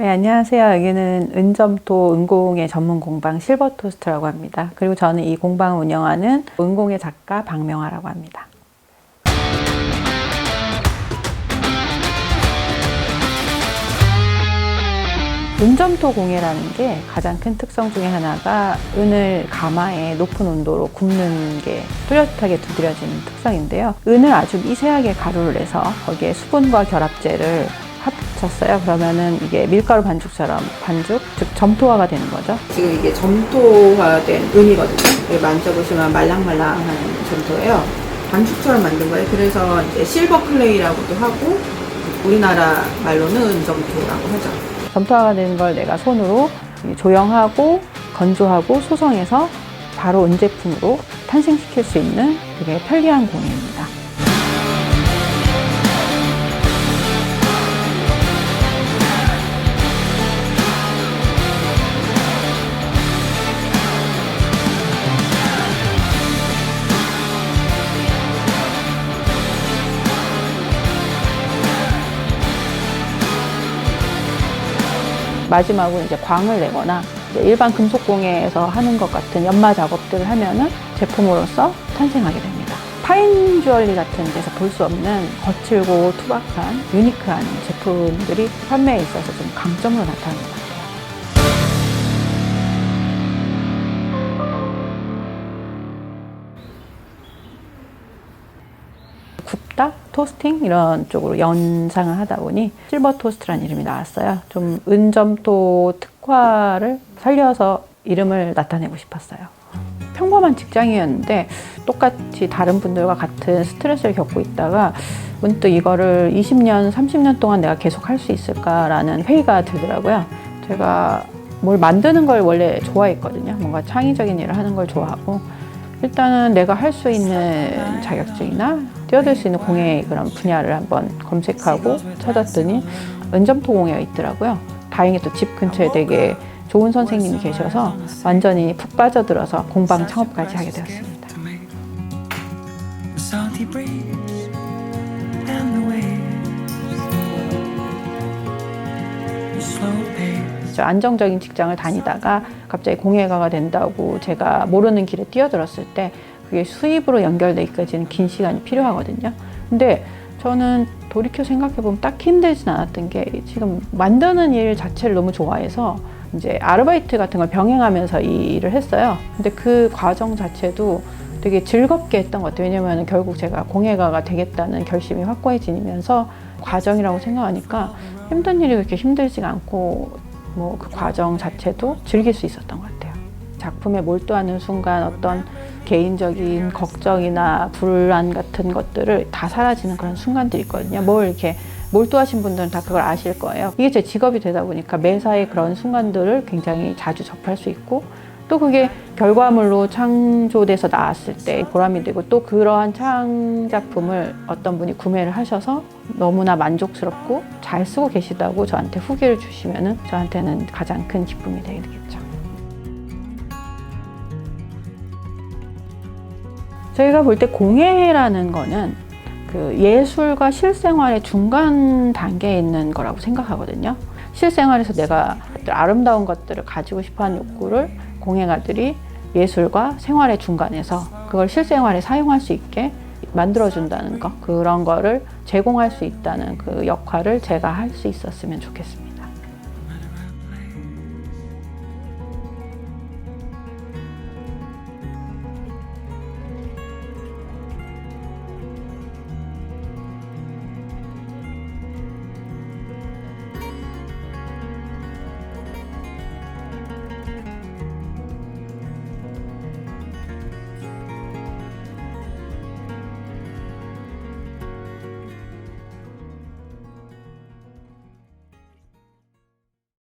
네, 안녕하세요. 여기는 은점토 은공의 전문 공방 실버토스트라고 합니다. 그리고 저는 이 공방을 운영하는 은공의 작가 박명아라고 합니다. 은점토 공예라는 게 가장 큰 특성 중에 하나가 은을 가마에 높은 온도로 굽는 게 뚜렷하게 두드려지는 특성인데요. 은을 아주 미세하게 가루를 내서 거기에 수분과 결합제를 합쳤어요. 그러면은 이게 밀가루 반죽처럼 반죽, 즉 점토화가 되는 거죠. 지금 이게 점토화된 은이거든요. 여기 만져보시면 말랑말랑한 점토예요. 반죽처럼 만든 거예요. 그래서 이제 실버 클레이라고도 하고 우리나라 말로는 은점토라고 하죠. 점토화가 되는 걸 내가 손으로 조형하고 건조하고 소성해서 바로 은제품으로 탄생시킬 수 있는 되게 편리한 공예입니다. 마지막으로 이제 광을 내거나 이제 일반 금속 공예에서 하는 것 같은 연마 작업들을 하면은 제품으로서 탄생하게 됩니다. 파인 주얼리 같은 데서 볼 수 없는 거칠고 투박한 유니크한 제품들이 판매에 있어서 좀 강점으로. 굽다, 토스팅 이런 쪽으로 연상을 하다 보니 실버 토스트라는 이름이 나왔어요. 좀 은점토 특화를 살려서 이름을 나타내고 싶었어요. 평범한 직장이었는데 똑같이 다른 분들과 같은 스트레스를 겪고 있다가 문득 이거를 20년, 30년 동안 내가 계속 할 수 있을까라는 회의가 들더라고요. 제가 뭘 만드는 걸 원래 좋아했거든요. 뭔가 창의적인 일을 하는 걸 좋아하고 일단은 내가 할 수 있는 자격증이나 뛰어들 수 있는 공예 그런 분야를 한번 검색하고 찾았더니 은점토 공예가 있더라고요. 다행히 또 집 근처에 되게 좋은 선생님이 계셔서 완전히 푹 빠져들어서 공방 창업까지 하게 되었습니다. 저 안정적인 직장을 다니다가 갑자기 공예가가 된다고 제가 모르는 길에 뛰어들었을 때 그게 수입으로 연결되기까지는 긴 시간이 필요하거든요. 근데 저는 돌이켜 생각해보면 딱 힘들진 않았던 게 지금 만드는 일 자체를 너무 좋아해서 이제 아르바이트 같은 걸 병행하면서 이 일을 했어요. 근데 그 과정 자체도 되게 즐겁게 했던 것 같아요. 왜냐면 결국 제가 공예가가 되겠다는 결심이 확고해지면서 과정이라고 생각하니까 힘든 일이 그렇게 힘들지가 않고 뭐 그 과정 자체도 즐길 수 있었던 것 같아요. 작품에 몰두하는 순간 어떤 개인적인 걱정이나 불안 같은 것들을 다 사라지는 그런 순간들이 있거든요. 뭘 이렇게 몰두하신 분들은 다 그걸 아실 거예요. 이게 제 직업이 되다 보니까 매사에 그런 순간들을 굉장히 자주 접할 수 있고 또 그게 결과물로 창조돼서 나왔을 때 보람이 되고 또 그러한 창작품을 어떤 분이 구매를 하셔서 너무나 만족스럽고 잘 쓰고 계시다고 저한테 후기를 주시면은 저한테는 가장 큰 기쁨이 되겠죠. 저희가 볼 때 공예라는 거는 그 예술과 실생활의 중간 단계에 있는 거라고 생각하거든요. 실생활에서 내가 아름다운 것들을 가지고 싶어 하는 욕구를 공예가들이 예술과 생활의 중간에서 그걸 실생활에 사용할 수 있게 만들어준다는 거, 그런 거를 제공할 수 있다는 그 역할을 제가 할 수 있었으면 좋겠습니다.